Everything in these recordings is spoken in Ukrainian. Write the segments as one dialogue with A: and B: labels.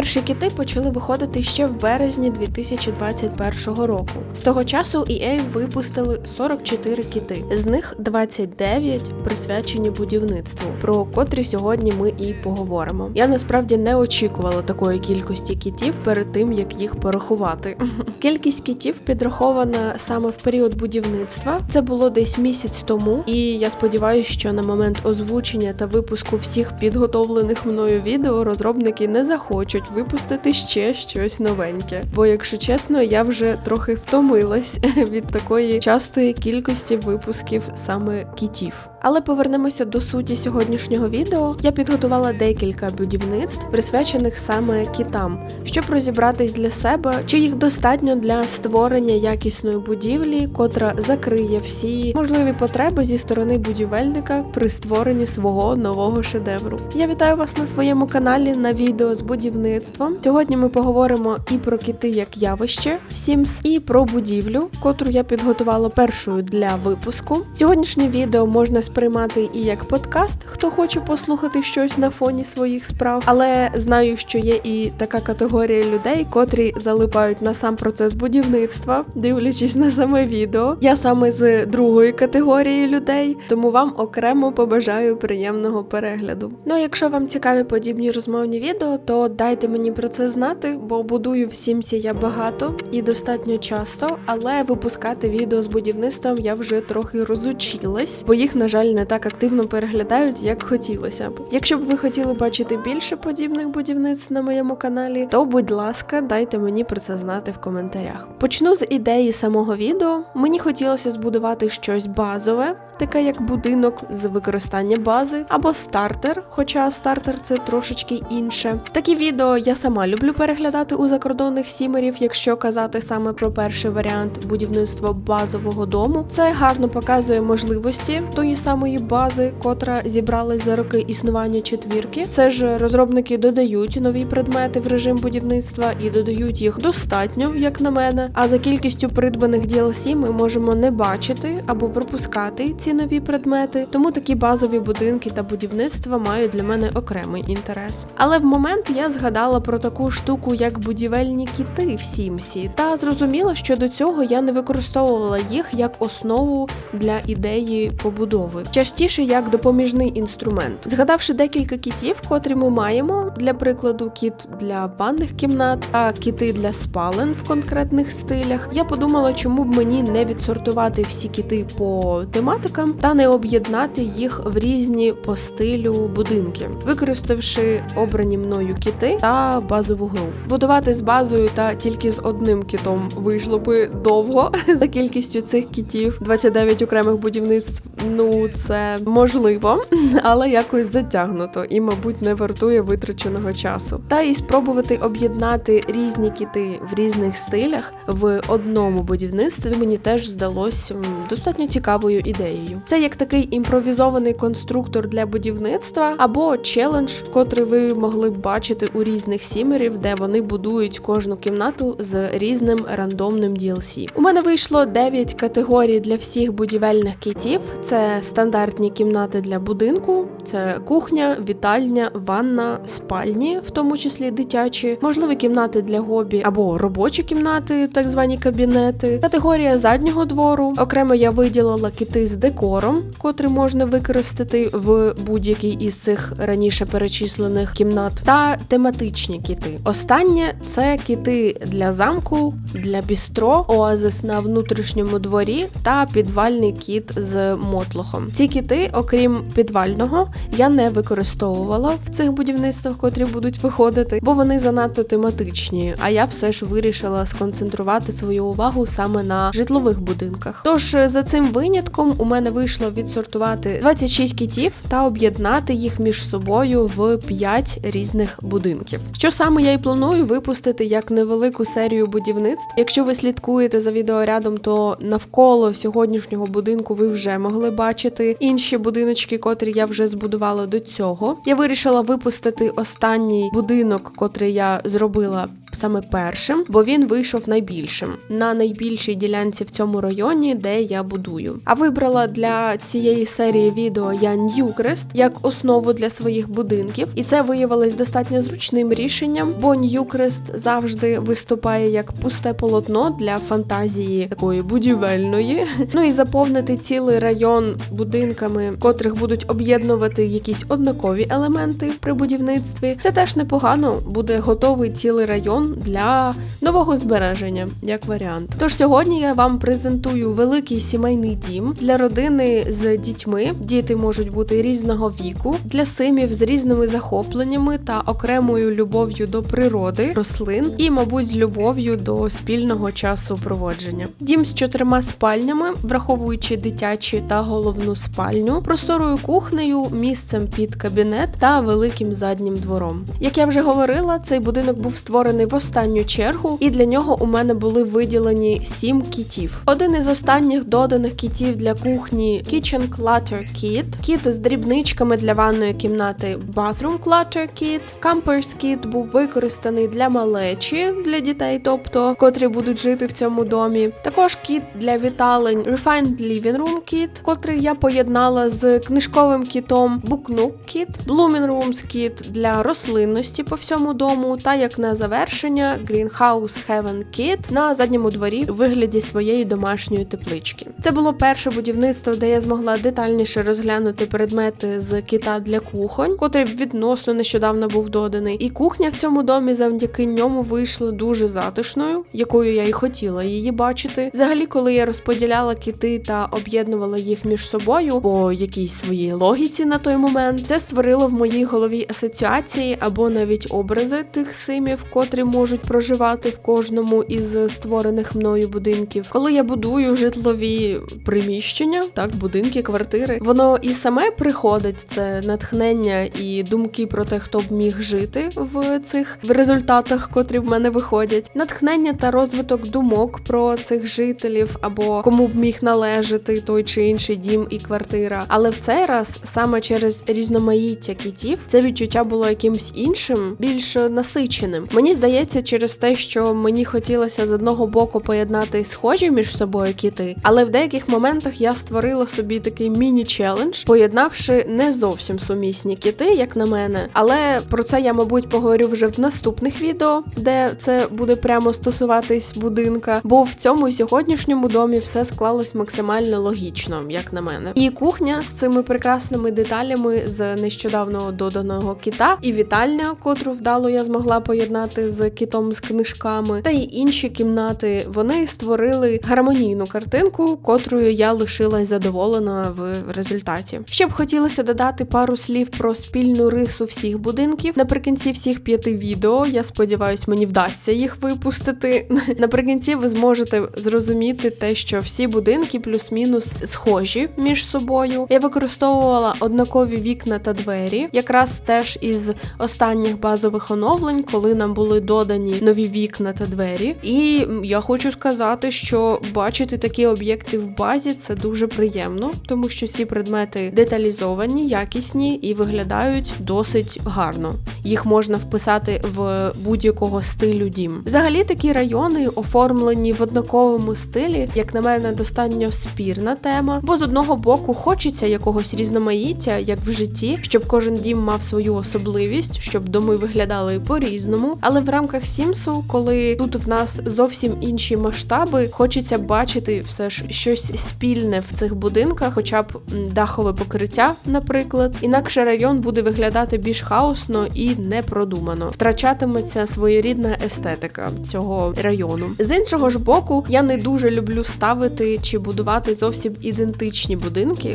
A: Перші кити почали виходити ще в березні 2021 року. З того часу EA випустили 44 кити, з них 29 присвячені будівництву, про котрі сьогодні ми і поговоримо. Я насправді не очікувала такої кількості кітів перед тим, як їх порахувати. Кількість кітів підрахована саме в період будівництва. Це було десь місяць тому, і я сподіваюся, що на момент озвучення та випуску всіх підготовлених мною відео розробники не захочуть випустити ще щось новеньке. Бо, якщо чесно, я вже трохи втомилась від такої частої кількості випусків саме кітів. Але повернемося до суті сьогоднішнього відео. Я підготувала декілька будівництв, присвячених саме кітам, щоб розібратись для себе, чи їх достатньо для створення якісної будівлі, котра закриє всі можливі потреби зі сторони будівельника при створенні свого нового шедевру. Я вітаю вас на своєму каналі на відео з будівництвом. Сьогодні ми поговоримо і про кіти як явище в Sims, і про будівлю, котру я підготувала першою для випуску. Сьогоднішнє відео можна сприймати і як подкаст, хто хоче послухати щось на фоні своїх справ, але знаю, що є і така категорія людей, котрі залипають на сам процес будівництва, дивлячись на саме відео. Я саме з другої категорії людей, тому вам окремо побажаю приємного перегляду. Ну а якщо вам цікаві подібні розмовні відео, то дайте мені про це знати, бо будую в Сімсі я багато і достатньо часто, але випускати відео з будівництвом я вже трохи розучилась, бо їх, на жаль, не так активно переглядають, як хотілося б. Якщо б ви хотіли бачити більше подібних будівництв на моєму каналі, то будь ласка, дайте мені про це знати в коментарях. Почну з ідеї самого відео. Мені хотілося збудувати щось базове, таке як будинок з використання бази або стартер, хоча стартер це трошечки інше. Такі відео я сама люблю переглядати у закордонних сімерів, якщо казати саме про перший варіант будівництва базового дому. Це гарно показує можливості тої самої бази, котра зібралась за роки існування четвірки. Це ж розробники додають нові предмети в режим будівництва і додають їх достатньо, як на мене. А за кількістю придбаних DLC ми можемо не бачити або пропускати ці нові предмети. Тому такі базові будинки та будівництва мають для мене окремий інтерес. Але в момент я згадала про таку штуку, як будівельні кіти в Сімсі, та зрозуміла, що до цього я не використовувала їх як основу для ідеї побудови, частіше як допоміжний інструмент. Згадавши декілька кітів, котрі ми маємо, для прикладу, кіт для ванних кімнат та кіти для спален в конкретних стилях, я подумала, чому б мені не відсортувати всі кіти по тематикам та не об'єднати їх в різні по стилю будинки, використавши обрані мною кіти та базову гру. Будувати з базою та тільки з одним кітом вийшло би довго за кількістю цих кітів. 29 окремих будівництв. Ну це можливо, але якось затягнуто і, мабуть, не вартує витраченого часу. Та і спробувати об'єднати різні кіти в різних стилях в одному будівництві мені теж здалось достатньо цікавою ідеєю. Це як такий імпровізований конструктор для будівництва або челендж, котрий ви могли б бачити у різних сімерів, де вони будують кожну кімнату з різним рандомним DLC. У мене вийшло 9 категорій для всіх будівельних кітів. Це стандартні кімнати для будинку, це кухня, вітальня, ванна, спальні, в тому числі дитячі, можливі кімнати для хобі або робочі кімнати, так звані кабінети. Категорія заднього двору. Окремо я виділила кіти з декором, котрі можна використати в будь-якій із цих раніше перечислених кімнат, та тематичні кіти. Останнє це кіти для замку, для бістро, оазис на внутрішньому дворі та підвальний кіт з мотлохом. Ці кіти, окрім підвального, я не використовувала в цих будівництвах, котрі будуть виходити, бо вони занадто тематичні. А я все ж вирішила сконцентрувати свою увагу саме на житлових будинках. Тож е, за цим винятком у мене вийшло відсортувати 26 кітів та об'єднати їх між собою в 5 різних будинків. Що саме я і планую випустити як невелику серію будівництв. Якщо ви слідкуєте за відеорядом, то навколо сьогоднішнього будинку ви вже могли бачити інші будиночки, котрі я вже збудувала до цього. Я вирішила випустити останній будинок, котрий я зробила. Саме першим, бо він вийшов найбільшим на найбільшій ділянці в цьому районі, де я будую. А вибрала для цієї серії відео я Ньюкрест як основу для своїх будинків, і це виявилось достатньо зручним рішенням, бо Ньюкрест завжди виступає як пусте полотно для фантазії такої будівельної. Ну і заповнити цілий район будинками, котрих будуть об'єднувати якісь однакові елементи при будівництві. Це теж непогано, буде готовий цілий район для нового збереження, як варіант. Тож сьогодні я вам презентую великий сімейний дім для родини з дітьми. Діти можуть бути різного віку, для симів з різними захопленнями та окремою любов'ю до природи, рослин і, мабуть, з любов'ю до спільного часу проводження. Дім з чотирма спальнями, враховуючи дитячі та головну спальню, просторою кухнею, місцем під кабінет та великим заднім двором. Як я вже говорила, цей будинок був створений в останню чергу, і для нього у мене були виділені сім кітів. Один із останніх доданих кітів для кухні Kitchen Clutter Kit, кіт з дрібничками для ванної кімнати Bathroom Clutter Kit, Campers Kit був використаний для малечі для дітей, тобто котрі будуть жити в цьому домі. Також кіт для віталень Refined Living Room Kit, котрий я поєднала з книжковим кітом Book Nook Kit, Blooming Rooms для рослинності по всьому дому, та як на завершення Greenhouse Heaven Kit на задньому дворі у вигляді своєї домашньої теплички. Це було перше будівництво, де я змогла детальніше розглянути предмети з кіта для кухонь, котрий відносно нещодавно був доданий. І кухня в цьому домі завдяки ньому вийшла дуже затишною, якою я і хотіла її бачити. Взагалі, коли я розподіляла кіти та об'єднувала їх між собою по якійсь своїй логіці на той момент, це створило в моїй голові асоціації або навіть образи тих симів, котрі можуть проживати в кожному із створених мною будинків. Коли я будую житлові приміщення, так, будинки, квартири, воно і саме приходить це натхнення і думки про те, хто б міг жити в цих в результатах, котрі в мене виходять. Натхнення та розвиток думок про цих жителів або кому б міг належати той чи інший дім і квартира. Але в цей раз саме через різноманіття кітів це відчуття було якимсь іншим, більш насиченим. Мені здається, через те, що мені хотілося з одного боку поєднати схожі між собою кіти, але в деяких моментах я створила собі такий міні-челендж, поєднавши не зовсім сумісні кіти, як на мене. Але про це я, мабуть, поговорю вже в наступних відео, де це буде прямо стосуватись будинка. Бо в цьому сьогоднішньому домі все склалось максимально логічно, як на мене. І кухня з цими прекрасними деталями з нещодавно доданого кіта, і вітальня, котру вдало я змогла поєднати з кітом з книжками, та й інші кімнати. Вони створили гармонійну картинку, котрою я лишилась задоволена в результаті. Ще б хотілося додати пару слів про спільну рису всіх будинків. Наприкінці всіх п'яти відео. Я сподіваюся, мені вдасться їх випустити. Наприкінці ви зможете зрозуміти те, що всі будинки плюс-мінус схожі між собою. Я використовувала однакові вікна та двері, якраз теж із останніх базових оновлень, коли нам були додані нові вікна та двері. І я хочу сказати, що бачити такі об'єкти в базі це дуже приємно, тому що ці предмети деталізовані, якісні і виглядають досить гарно. Їх можна вписати в будь-якого стилю дім. Взагалі такі райони оформлені в однаковому стилі, як на мене, достатньо спірна тема. Бо з одного боку хочеться якогось різноманіття, як в житті, щоб кожен дім мав свою особливість, щоб доми виглядали по-різному. Але в рамках Сімсу, коли тут в нас зовсім інші масштаби, хочеться бачити все ж щось спільне в цих будинках, хоча б дахове покриття, наприклад. Інакше район буде виглядати більш хаосно і непродумано. Втрачатиметься своєрідна естетика цього району. З іншого ж боку, я не дуже люблю ставити чи будувати зовсім ідентичні будинки,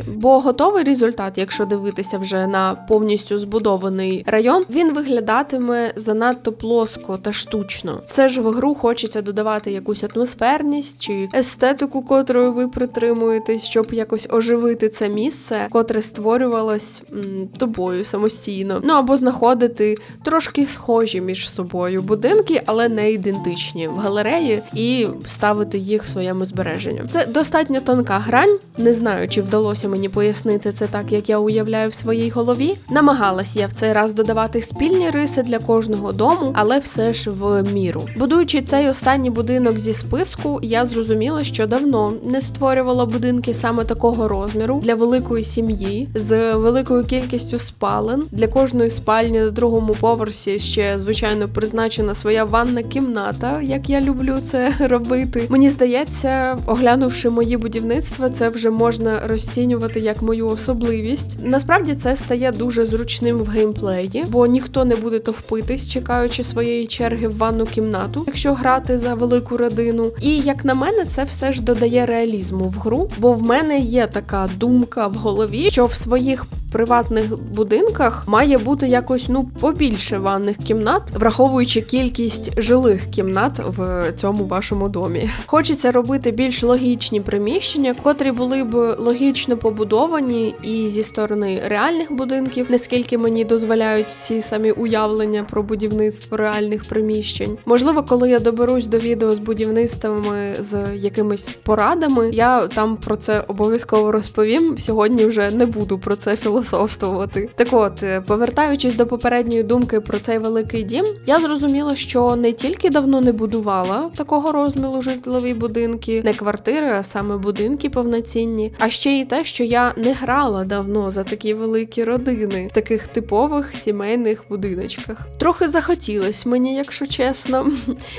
A: бо готовий результат, якщо дивитися вже на повністю збудований район, він виглядатиме занадто плоско та штучно. Все ж в гру хочеться додавати якусь атмосферність чи естетику, котрою ви притримуєтесь, щоб якось оживити це місце, котре створювалось тобою самостійно. Ну або знаходити трошки схожі між собою будинки, але не ідентичні в галереї, і ставити їх своєму збереженні. Це достатньо тонка грань. Не знаю, чи вдалося мені пояснити це так, як я уявляю. в своїй голові. Намагалась я в цей раз додавати спільні риси для кожного дому, але все ж в міру. Будуючи цей останній будинок зі списку, я зрозуміла, що давно не створювала будинки саме такого розміру для великої сім'ї з великою кількістю спален. Для кожної спальні на другому поверсі ще звичайно призначена своя ванна кімната, як я люблю це робити. Мені здається, оглянувши мої будівництва, це вже можна розцінювати як мою особливість. Насправді це стає дуже зручним в геймплеї, бо ніхто не буде товпитись, чекаючи своєї черги в ванну кімнату, якщо грати за велику родину. І як на мене, це все ж додає реалізму в гру, бо в мене є така думка в голові, що в своїх приватних будинках має бути якось ну побільше ванних кімнат, враховуючи кількість жилих кімнат в цьому вашому домі. Хочеться робити більш логічні приміщення, котрі були б логічно побудовані і зі сторони реальних будинків, наскільки мені дозволяють ці самі уявлення про будівництво реальних приміщень. Можливо, коли я доберусь до відео з будівництвами з якимись порадами, я там про це обов'язково розповім. Сьогодні вже не буду про це філософствувати. Так от, е, повертаючись до попередньої думки про цей великий дім, я зрозуміла, що не тільки давно не будувала такого розміру житлові будинки, не квартири, а саме будинки повноцінні, а ще й те, що я не грала давно за такі великі родини в таких типових сімейних будиночках. Трохи захотілось мені, якщо чесно.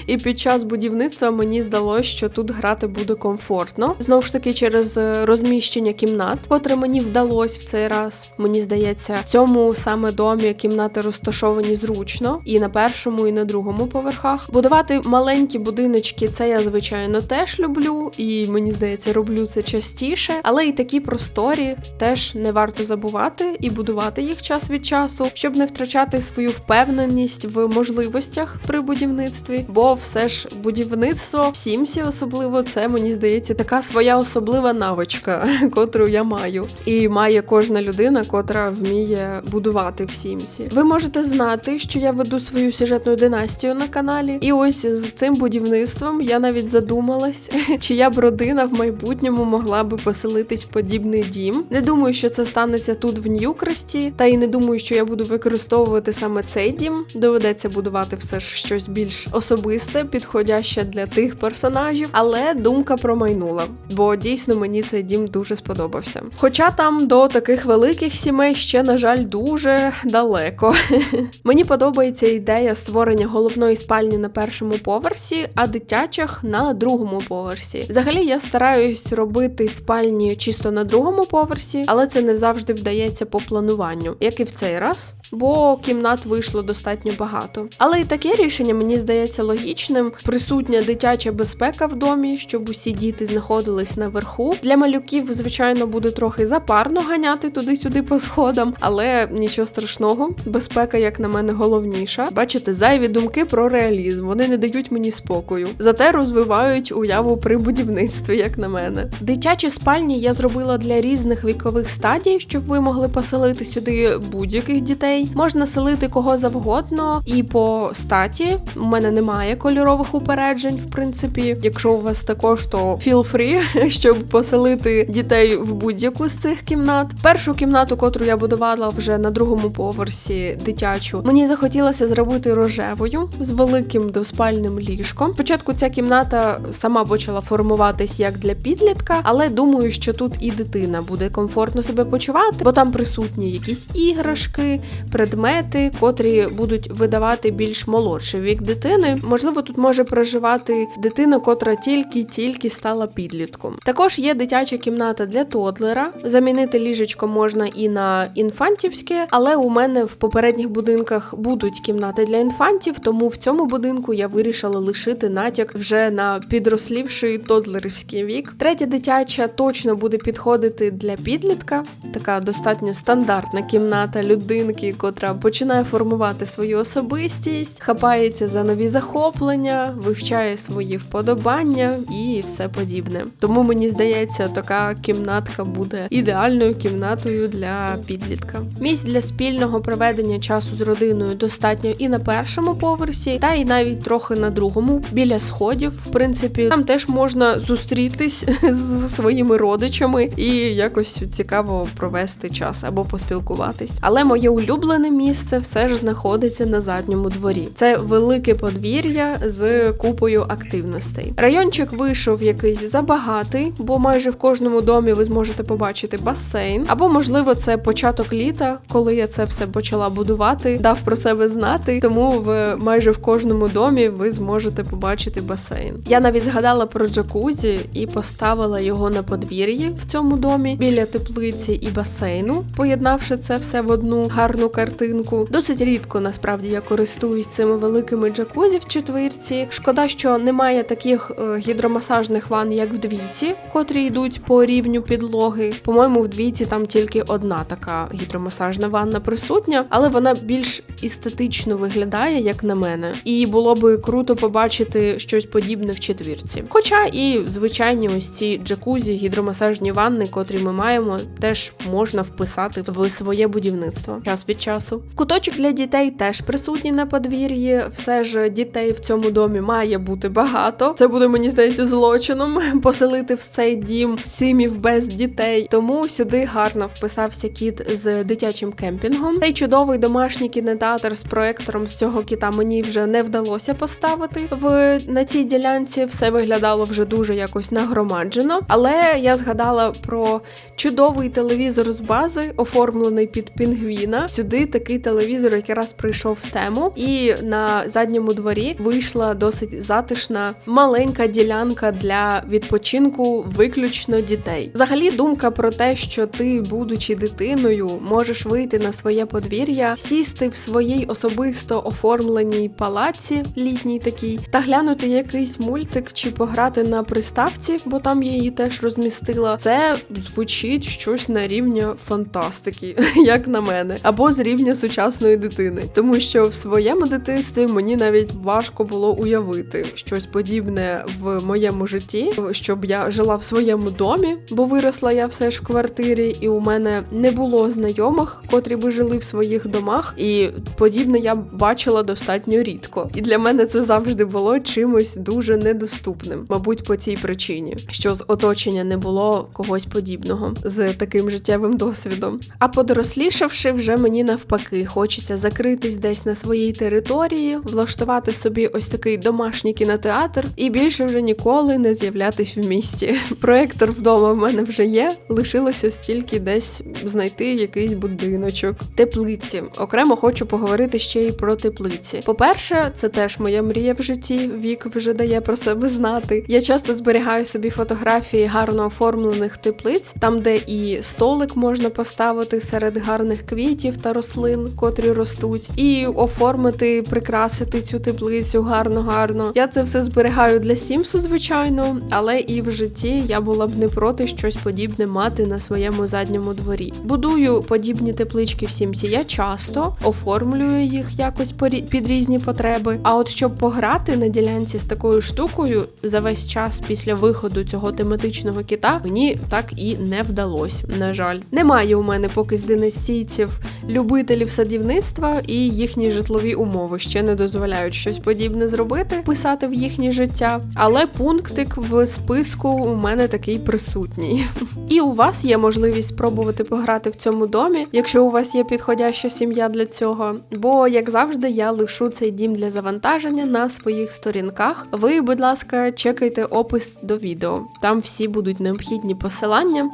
A: І під час будівництва мені здалося, що тут грати буде комфортно. Знову ж таки, через е, розміщення кімнат, котре мені вдалось в цей раз. Мені здається, в цьому саме домі кімнати розташовані зручно і на першому, і на другому поверхах. Будувати маленькі будиночки, це я звичайно теж люблю, і мені здається, роблю це частіше. Але і такі просторі теж не варто забувати і будувати їх час від часу, щоб не втрачати свою впевненість в можливостях при будівництві. Бо все ж будівництво Сімсі, особливо, це мені здається така своя особлива навичка, котру я маю, і має кожна людина, котра вміє будувати в Сімсі. Ви можете знати, що я веду свою сюжетну династію на каналі, і ось з цим будівництвом я навіть задумалась, чия б родина в майбутньому могла би поселитись подібний дім. Не думаю, що це станеться тут в Ньюкресті, та й не думаю, що я буду використовувати саме цей дім. Доведеться будувати все ж щось більш особисте, підходяще для тих персонажів, але думка промайнула, бо дійсно мені цей дім дуже сподобався. Хоча там до таких великих сімей ще, на жаль, дуже далеко. Мені подобається ідея створення головної спальні на першому поверсі, а дитячих на другому поверсі. Взагалі я стараюсь робити спальні чисто на другому поверсі, але це не завжди вдається по плануванню, як і в цей раз. Бо кімнат вийшло достатньо багато. Але і таке рішення мені здається логічним. Присутня дитяча безпека в домі, щоб усі діти знаходились наверху. Для малюків, звичайно, буде трохи запарно ганяти туди-сюди по сходам, але нічого страшного. Безпека, як на мене, головніша. Бачите, зайві думки про реалізм. Вони не дають мені спокою. Зате розвивають уяву при будівництві, як на мене. Дитячі спальні я зробила для різних вікових стадій, щоб ви могли поселити сюди будь-яких дітей. Можна селити кого завгодно, і по статі у мене немає кольорових упереджень, в принципі. Якщо у вас також, то feel free, щоб поселити дітей в будь-яку з цих кімнат. Першу кімнату, котру я будувала вже на другому поверсі дитячу, мені захотілося зробити рожевою з великим двоспальним ліжком. Спочатку ця кімната сама почала формуватись як для підлітка, але думаю, що тут і дитина буде комфортно себе почувати, бо там присутні якісь іграшки, предмети, котрі будуть видавати більш молодший вік дитини. Можливо, тут може проживати дитина, котра тільки-тільки стала підлітком. Також є дитяча кімната для тодлера. Замінити ліжечко можна і на інфантівське, але у мене в попередніх будинках будуть кімнати для інфантів, тому в цьому будинку я вирішила лишити натяк вже на підрослівший тодлерівський вік. Третя дитяча точно буде підходити для підлітка, така достатньо стандартна кімната людинки, котра починає формувати свою особистість, хапається за нові захоплення, вивчає свої вподобання і все подібне. Тому мені здається, така кімнатка буде ідеальною кімнатою для підлітка. Місць для спільного проведення часу з родиною достатньо і на першому поверсі, та й навіть трохи на другому, біля сходів. В принципі, там теж можна зустрітись з своїми родичами і якось цікаво провести час або поспілкуватись. Але моє улюблене місце все ж знаходиться на задньому дворі. Це велике подвір'я з купою активностей. Райончик вийшов якийсь забагатий, бо майже в кожному домі ви зможете побачити басейн. Або, можливо, це початок літа, коли я це все почала будувати, дав про себе знати. Тому в майже в кожному домі ви зможете побачити басейн. Я навіть згадала про джакузі і поставила його на подвір'ї в цьому домі біля теплиці і басейну, поєднавши це все в одну гарну картинку. Досить рідко насправді я користуюсь цими великими джакузі в четвірці. Шкода, що немає таких е, гідромасажних ванн, як в двійці, котрі йдуть по рівню підлоги. По-моєму, в двійці там тільки одна така гідромасажна ванна присутня, але вона більш естетично виглядає, як на мене. І було би круто побачити щось подібне в четвірці. Хоча і звичайні ось ці джакузі, гідромасажні ванни, котрі ми маємо, теж можна вписати в своє будівництво час від часу. Куточок для дітей теж присутній на подвір'ї. Все ж дітей в цьому домі має бути багато. Це буде мені здається злочином поселити в цей дім сімів без дітей. Тому сюди гарно вписався кіт з дитячим кемпінгом. Цей чудовий домашній кінотеатр з проектором з цього кіта мені вже не вдалося поставити в на цій ділянці. Все виглядало вже дуже якось нагромаджено. Але я згадала про чудовий телевізор з бази, оформлений під пінгвіна. Сюди такий телевізор якраз прийшов в тему, і на задньому дворі вийшла досить затишна маленька ділянка для відпочинку виключно дітей. Взагалі, думка про те, що ти, будучи дитиною, можеш вийти на своє подвір'я, сісти в своїй особисто оформленій палаці, літній такій, та глянути якийсь мультик чи пограти на приставці, бо там я її теж розмістила. Це звучить щось на рівня фантастики, як на мене, або з рівня сучасної дитини, тому що в своєму дитинстві мені навіть важко було уявити щось подібне в моєму житті, щоб я жила в своєму домі, бо виросла я все ж в квартирі, і у мене не було знайомих, котрі би жили в своїх домах, і подібне я бачила достатньо рідко. І для мене це завжди було чимось дуже недоступним, мабуть, по цій причині, що з оточення не було когось подібного з таким життєвим досвідом. А подорослішавши, вже мені навпаки, хочеться закритись десь на своїй території, влаштувати собі ось такий домашній кінотеатр і більше вже ніколи не з'являтись в місті. Проектор вдома в мене вже є. Лишилося тільки десь знайти якийсь будиночок. Теплиці окремо хочу поговорити ще й про теплиці. По-перше, це теж моя мрія в житті. Вік вже дає про себе знати. Я часто зберігаю собі фотографії гарно оформлених теплиць, там де і столик можна поставити серед гарних квітів та рослин, котрі ростуть, і оформити, прикрасити цю теплицю гарно-гарно. Я це все зберігаю для Сімсу, звичайно, але і в житті я була б не проти щось подібне мати на своєму задньому дворі. Будую подібні теплички в Сімсі я часто оформлюю їх якось під різні потреби. А от щоб пограти на ділянці з такою штукою за весь час після виходу цього тематичного кіта, мені так і не вдалося. На жаль, немає у мене поки з династійців любителів садівництва і їхні житлові умови ще не дозволяють щось подібне зробити, писати в їхнє життя. Але пунктик в списку у мене такий присутній. І у вас є можливість спробувати пограти в цьому домі, якщо у вас є підходяща сім'я для цього. Бо, як завжди, я лишу цей дім для завантаження на своїх сторінках. Ви, будь ласка, чекайте опис до відео. Там всі будуть необхідні посилання,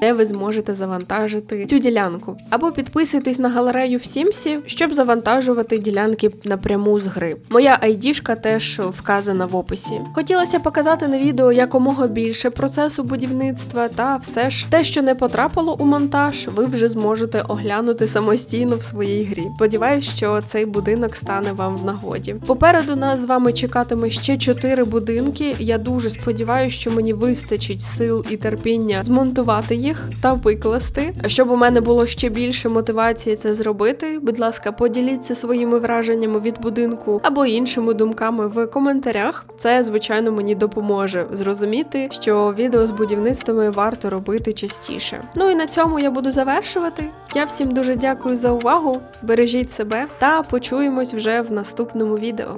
A: де ви зможете завантажити цю ділянку. Або підписуйтесь на галерею в Сімсі, щоб завантажувати ділянки напряму з гри. Моя айдішка теж вказана в описі. Хотілося показати на відео якомога більше процесу будівництва, та все ж те, що не потрапило у монтаж, ви вже зможете оглянути самостійно в своїй грі. Сподіваюсь, що цей будинок стане вам в нагоді. Попереду нас з вами чекатиме ще чотири будинки. Я дуже сподіваюся, що мені вистачить сил і терпіння змонтувати їх та викласти. Щоб у мене було ще більше мотивації це зробити, будь ласка, поділіться своїми враженнями від будинку або іншими думками в коментарях. Це, звичайно, мені допоможе зрозуміти, що відео з будівництвами варто робити частіше. Ну і на цьому я буду завершувати. Я всім дуже дякую за увагу. Бережіть себе та почуємось вже в наступному відео.